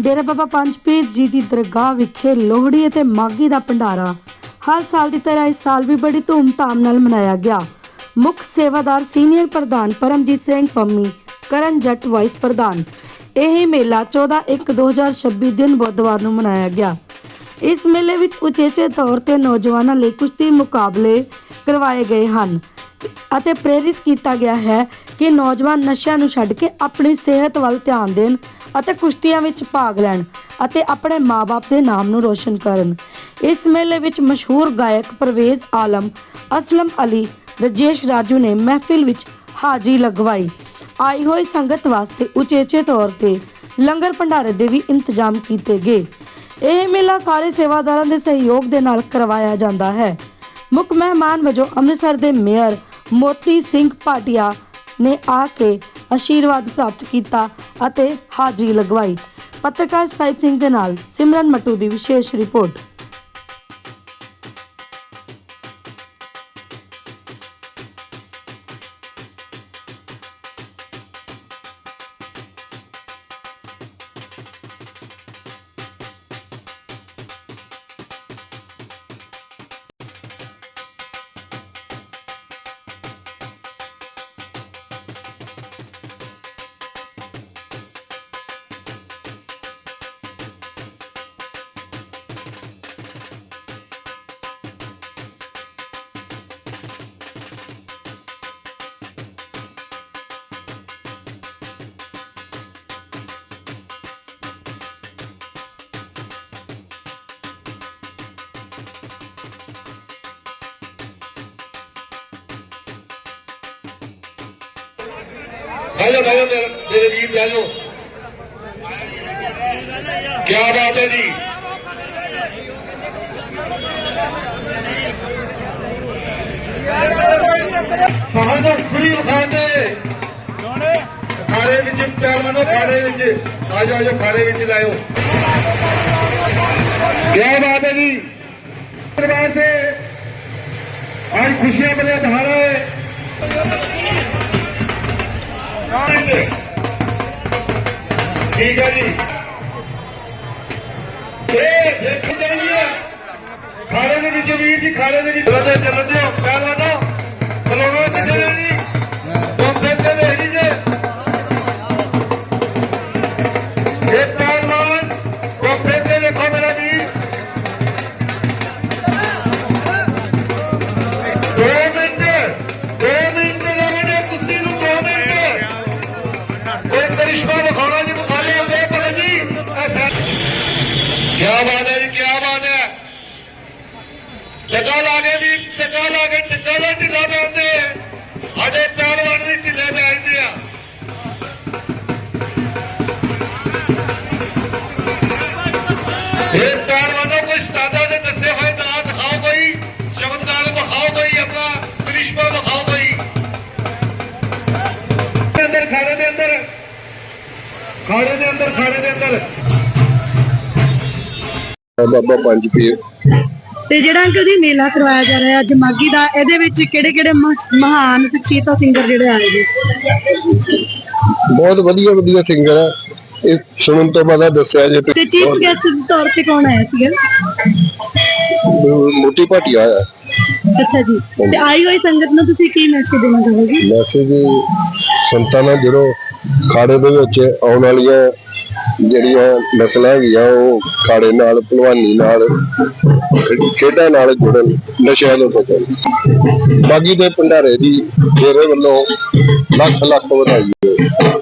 ਡੇਰਾ ਬਾਬਾ ਪੰਜਪੀਰ ਜੀ ਦੀ ਦਰਗਾਹ ਵਿਖੇ ਲੋਹੜੀ ਅਤੇ ਮਾਘੀ ਦਾ ਭੰਡਾਰਾ। ਹਰ ਸਾਲ ਦੀ ਤਰ੍ਹਾਂ ਇਸ ਸਾਲ ਵੀ ਬੜੀ ਧੂਮ-ਧਾਮ ਨਾਲ ਮਨਾਇਆ ਗਿਆ। ਮੁੱਖ ਸੇਵਾਦਾਰ ਸੀਨੀਅਰ ਪ੍ਰਧਾਨ ਪਰਮਜੀਤ ਸਿੰਘ, ਪੰਮੀ ਕਰਨ ਜੱਟ ਵਾਈਸ ਪ੍ਰਧਾਨ। ਇਹ ਮੇਲਾ 14/1/2026 ਦਿਨ ਬੁੱਧਵਾਰ ਨੂੰ ਮਨਾਇਆ ਗਿਆ। ਇਸ ਮੇਲੇ ਵਿੱਚ ਉਚੇਚੇ ਤੌਰ ਤੇ ਨੌਜਵਾਨਾਂ ਲਈ ਕੁਸ਼ਤੀ ਮੁਕਾਬਲੇ ਕਰਵਾਏ ਗਏ ਹਨ। ਅਤੇ ਪ੍ਰੇਰਿਤ ਕੀਤਾ ਗਿਆ ਹੈ ਕਿ ਨੌਜਵਾਨ ਨਸ਼ਿਆਂ ਨੂੰ ਛੱਡ ਕੇ ਆਪਣੀ ਸਿਹਤ ਵੱਲ ਧਿਆਨ ਦੇਣ ਅਤੇ ਕੁਸ਼ਤੀਆਂ ਵਿੱਚ ਭਾਗ ਲੈਣ ਅਤੇ ਆਪਣੇ ਮਾਪੇ ਦੇ ਨਾਮ ਨੂੰ ਰੋਸ਼ਨ ਕਰਨ। ਇਸ ਮੇਲੇ ਵਿੱਚ ਮਸ਼ਹੂਰ ਗਾਇਕ ਪਰਵੇਜ਼ ਆਲਮ, ਅਸਲਮ ਅਲੀ, ਰਜੇਸ਼ ਰਾਜੂ ਨੇ ਮਹਿਫਿਲ ਵਿੱਚ ਹਾਜ਼ਰੀ ਲਗਵਾਈ। ਆਈ ਹੋਈ ਸੰਗਤ ਵਾਸਤੇ ਉਚੇਚੇ ਤੌਰ ਤੇ ਲੰਗਰ ਭੰਡਾਰੇ ਦੇ ਵੀ ਇੰਤਜ਼ਾਮ ਕੀਤੇ ਗਏ। ਇਹ ਮੇਲਾ ਸਾਰੇ ਸੇਵਾਦਾਰਾਂ ਦੇ ਸਹਿਯੋਗ ਦੇ ਨਾਲ ਕਰਵਾਇਆ ਜਾਂਦਾ ਹੈ। ਮੁੱਖ ਮਹਿਮਾਨ ਵਜੋਂ ਅੰਮ੍ਰਿਤਸਰ ਦੇ ਮੇਅਰ ਮੋਤੀ ਸਿੰਘ ਭਾਟੀਆ ਨੇ ਆ ਕੇ ਆਸ਼ੀਰਵਾਦ ਪ੍ਰਾਪਤ ਕੀਤਾ ਅਤੇ ਹਾਜ਼ਰੀ ਲਗਵਾਈ। ਪੱਤਰਕਾਰ ਸਾਹਿਬ ਸਿੰਘ ਦੇ ਨਾਲ ਸਿਮਰਨ ਮਟੂ ਦੀ ਵਿਸ਼ੇਸ਼ ਰਿਪੋਰਟ। ਬਹਿ ਜਾਓ ਬਹਿ ਜਾਓ ਮੇਰੇ ਵੀਰ, ਬਹਿ ਜਾਓ। ਕੀ ਬਾਤ ਹੈ ਜੀ। ਤੁਹਾਨੂੰ ਫਰੀ ਖਾਤੇ ਖਾੜੇ ਵਿੱਚ, ਪਿਆਰ ਮੰਨੋ ਖਾੜੇ ਵਿੱਚ। ਆ ਜਾਓ ਆ ਜਾਓ ਖਾੜੇ ਵਿੱਚ ਲਾਇਓ। ਕੀ ਬਾਤ ਹੈ ਜੀ। ਪਰਿਵਾਰ ਦੇ ਅੱਜ ਖੁਸ਼ੀਆਂ ਭਰਿਆ ਦਿਹਾੜਾ ਹੈ। ਠੀਕ ਹੈ ਜੀ। ਇਹ ਦੇਖੋ ਚਾਹੀਏ ਖਾੜੇ ਦੇ ਵਿੱਚ ਵੀਰ ਜੀ ਖਾੜੇ ਦੇ ਵਿੱਚ ਬਲਦੇ ਚੱਲਦੇ ਹੋ ਪਹਿਲਵਾਨੋ ਖਲੋਵੇ ਬਾਤ ਹੈ ਜੀ ਕੀ ਬਾਤ ਹੈ। ਟਿੱਕਾ ਲਾ ਕੇ ਵੀ, ਟਿੱਕਾ ਲਾ ਕੇ, ਟਿੱਕਾ ਲਾ ਢਿੱਲਾ ਪੈਂਦੇ ਸਾਡੇ ਪਹਿਲਵਾਨ ਵੀ ਢਿੱਲੇ ਪੈਂਦੇ ਆ। ਇਹ ਪਹਿਲਵਾਨੋਂ ਕੋਈ ਸਤਾਦਾ ਦੇ ਦੱਸੇ ਹੋਏ ਨਾਂ ਦਿਖਾਓ ਕੋਈ, ਚਮਤਕਾਰ ਵਿਖਾਓ ਕੋਈ, ਆਪਣਾ ਕਰਿਸ਼ਮਾ ਵਿਖਾਓ ਕੋਈ। ਦੇ ਅੰਦਰ ਖਾੜੇ ਦੇ ਅੰਦਰ। ਖਾਣੇ ਦੇ ਅੰਦਰ, ਖਾਣੇ ਦੇ ਅੰਦਰ। ਬਾਬਾ ਪੰਜ ਪੀਰ ਤੇ ਜਿਹੜਾ ਅੰਕਲ ਜੀ ਮੇਲਾ ਕਰਵਾਇਆ ਜਾ ਰਿਹਾ ਅੱਜ ਮਾਗੀ ਦਾ ਇਹਦੇ ਵਿੱਚ ਕਿਹੜੇ ਕਿਹੜੇ ਮਹਾਨ ਸ਼ਖਸੀਅਤਾਂ ਸਿੰਗਰ ਜਿਹੜੇ ਆਏ ਨੇ? ਬਹੁਤ ਵਧੀਆ ਵਧੀਆ ਸਿੰਗਰ ਹੈ ਇਹ ਸੁਣਨ ਤੋਂ ਬਾਅਦ ਦੱਸਿਆ ਜੇ ਤੇ ਚੀਫ ਗੈਸਟ ਦੇ ਤੌਰ ਤੇ ਕੌਣ ਆਇਆ ਸੀਗਾ? ਮੋਟੀ ਭਾਟੀਆ ਹੈ ਅੱਛਾ ਜੀ। ਤੇ ਆਈ ਹੋਈ ਸੰਗਤ ਨੂੰ ਤੁਸੀਂ ਕੀ ਮੈਸੇਜ ਦੇਣਾ ਚਾਹੋਗੇ? ਮੈਸੇਜ ਸੰਤਾਂ ਨਾਲ ਜੁੜੋ। ਖਾੜੇ ਦੇ ਵਿੱਚ ਆਉਣ ਵਾਲੀਆਂ ਜਿਹੜੀਆਂ ਨਸਲਾਂ ਹੈਗੀਆਂ ਉਹ ਖਾੜੇ ਨਾਲ, ਭਲਵਾਨੀ ਨਾਲ, ਖੇਡਾਂ ਨਾਲ ਜੁੜਨ, ਨਸ਼ਿਆਂ ਤੋਂ ਬਚਣ। ਬਾਗੀ ਦੇ ਭੰਡਾਰੇ ਦੀ ਮੇਰੇ ਵੱਲੋਂ ਲੱਖ ਲੱਖ ਵਧਾਈ ਹੋਵੇ